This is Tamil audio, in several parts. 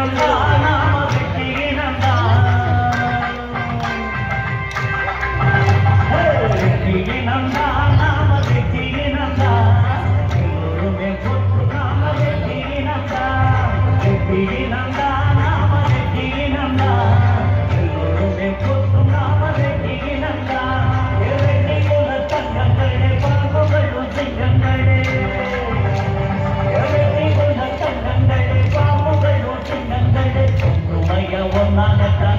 down, down. Rangappa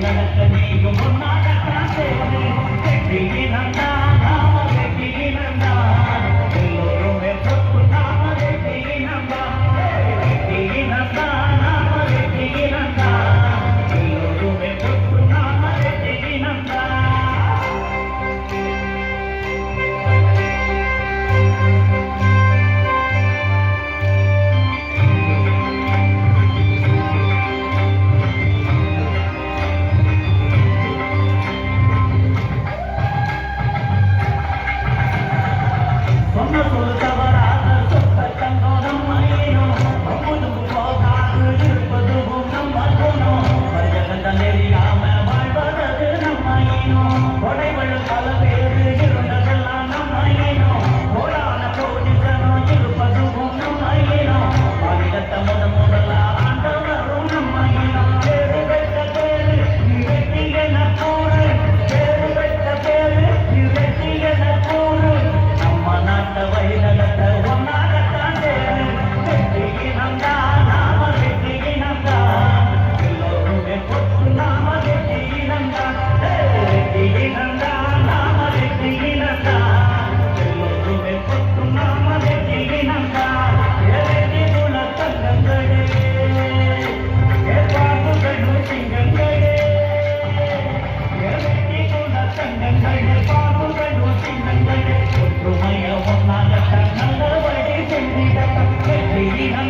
நடக்க நீங்கும் முன்னாக நான் தேவனே நன்னா Thank you.